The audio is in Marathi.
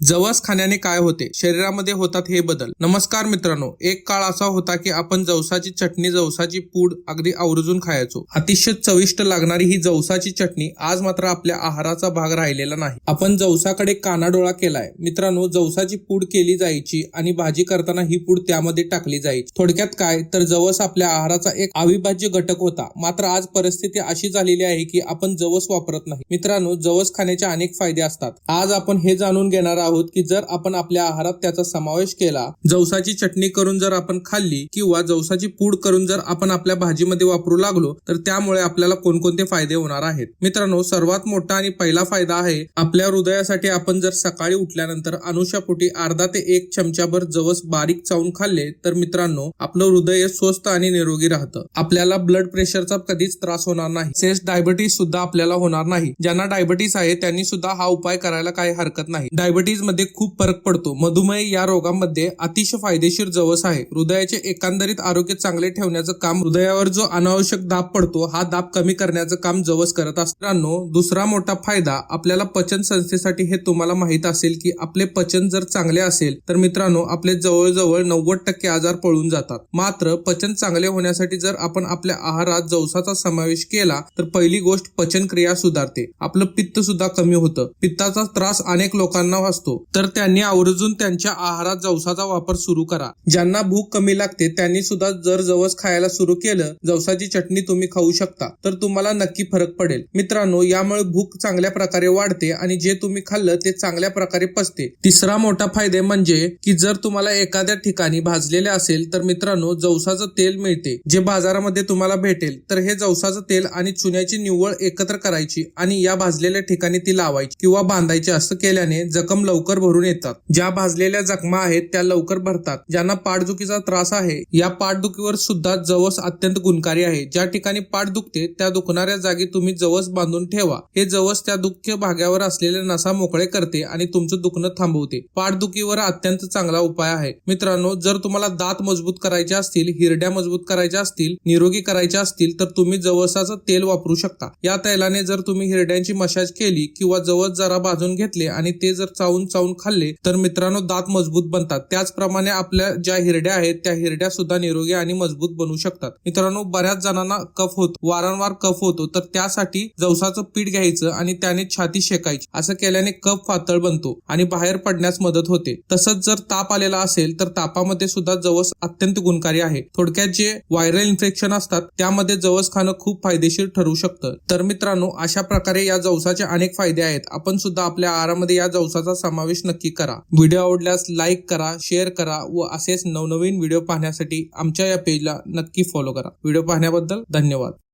जवस खाण्याने काय होते? शरीरामध्ये होतात हे बदल. नमस्कार मित्रांनो एक काळ असा होता की आपण जवसाची चटणी जवसाची पूड अगदी आवर्जून खायचो. अतिशय चविष्ट लागणारी ही जवसाची चटणी आज मात्र आपल्या आहाराचा भाग राहिलेला नाही. आपण जवसाकडे कानाडोळा केलाय. मित्रांनो जवसाची पूड केली जायची आणि भाजी करताना ही पूड त्यामध्ये टाकली जायची. थोडक्यात काय? तर जवस आपल्या आहाराचा एक अविभाज्य घटक होता. मात्र आज परिस्थिती अशी झालेली आहे की आपण जवस वापरत नाही. मित्रांनो जवस खाण्याचे अनेक फायदे असतात. आज आपण हे जाणून घेणार आहोत की जर आपण आपल्या आहारात त्याचा समावेश केला जवसाची चटणी करून जर आपण खाल्ली किंवा जवसाची पूड करून जर आपण आपल्या भाजीमध्ये वापरू लागलो तर त्यामुळे आपल्याला कोणकोणते फायदे होणार आहेत? मित्रांनो सर्वात मोठा आणि पहिला फायदा आहे आपल्या हृदयासाठी आपण जर सकाळी उठल्यानंतर अनुशापोटी अर्धा ते एक चमचाभर जवस बारीक चावून खाल्ले तर मित्रांनो आपलं हृदय स्वस्त आणि निरोगी राहतं. आपल्याला ब्लड प्रेशरचा कधीच त्रास होणार नाही. तसेच डायबिटीस सुद्धा आपल्याला होणार नाही. ज्यांना डायबिटीस आहे त्यांनी सुद्धा हा उपाय करायला काही हरकत नाही. डायबिटीज मध्ये खूप फरक पडतो. मधुमेह या रोगामध्ये अतिशय फायदेशीर जवस आहे. हृदयाचे एकंदरीत आरोग्य चांगले ठेवण्याचं काम हृदयावर जो अनावश्यक दाब पडतो हा दाब कमी करण्याचं काम जवस करत असताना दुसरा मोठा फायदा आपल्याला पचन संस्थेसाठी हे तुम्हाला माहीत असेल की आपले पचन जर चांगले असेल तर मित्रांनो आपले जवळजवळ नव्वद टक्के आजार पळून जातात. मात्र पचन चांगले होण्यासाठी जर आपण आपल्या आहारात जवसाचा समावेश केला तर पहिली गोष्ट पचन क्रिया सुधारते. आपलं पित्त सुद्धा कमी होतं. पित्ताचा त्रास अनेक लोकांना असतो. तर त्यांनी आवर्जून त्यांच्या आहारात जवसाचा वापर सुरू करा. ज्यांना भूक कमी लागते त्यांनी सुद्धा जर जवस खायला सुरू केलं जवसाची चटणी तुम्ही खाऊ शकता. तर तुम्हाला नक्की फरक पडेल. मित्रांनो यामुळे भूक चांगल्या प्रकारे वाढते आणि जे तुम्ही खाल्लं ते चांगल्या प्रकारे पचते. तिसरा मोठा फायदे म्हणजे की जर तुम्हाला एखाद्या ठिकाणी भाजलेले असेल तर मित्रांनो जवसाचं तेल मिळते जे बाजारामध्ये तुम्हाला भेटेल. तर हे जवसाचं तेल आणि चुन्याची निव्वळ एकत्र करायची आणि या भाजलेल्या ठिकाणी ती लावायची किंवा बांधायची असं केल्याने जखम लवकर भरून येतात. ज्या भाजलेल्या जखमा आहेत त्या लवकर भरतात. ज्यांना पाठदुखीचा त्रास आहे या पाठदुखीवर सुद्धा जवस अत्यंत गुणकारी आहे. ज्या ठिकाणी पाठ दुखते त्या दुखणाऱ्या जागी तुम्ही जवस बांधून ठेवा. हे जवस त्या दुःख भागावर असलेल्या नसा मोकळे करते आणि तुमचं दुखणं थांबवते. पाठदुखीवर अत्यंत चांगला उपाय आहे. मित्रांनो जर तुम्हाला दात मजबूत करायचे असतील हिरड्या मजबूत करायच्या असतील निरोगी करायच्या असतील तर तुम्ही जवसाचं तेल वापरू शकता. या तेलाने जर तुम्ही हिरड्यांची मशाज केली किंवा जवस जरा भाजून घेतले आणि ते जर चावून चावून खाल्ले तर मित्रांनो दात मजबूत बनतात. त्याचप्रमाणे आपल्या ज्या हिरड्या आहेत त्या हिरड्या सुद्धा निरोगी आणि मजबूत बनू शकतात. मित्रांनो बऱ्याच जणांना कफ होतो. वारंवार कफ होतो. तर त्यासाठी जवसाचं पीठ घ्यायचं आणि त्याने छाती शेकायची. असं केल्याने कफ पातळ बनतो आणि बाहेर पडण्यास मदत होते. तसंच जर ताप आलेला असेल तर तापामध्ये सुद्धा जवस अत्यंत गुणकारी आहे. थोडक्यात जे व्हायरल इन्फेक्शन असतात त्यामध्ये जवस खाणं खूप फायदेशीर ठरू शकतं. तर मित्रांनो अशा प्रकारे या जवसाचे अनेक फायदे आहेत. आपण सुद्धा आपल्या आहारामध्ये या जवसाचा समावेश नक्की करा. व्हिडिओ आवडल्यास लाईक करा शेअर करा व असेच नवनवीन व्हिडिओ पाहण्यासाठी आमच्या या पेजला नक्की फॉलो करा. व्हिडिओ पाहण्याबद्दल धन्यवाद.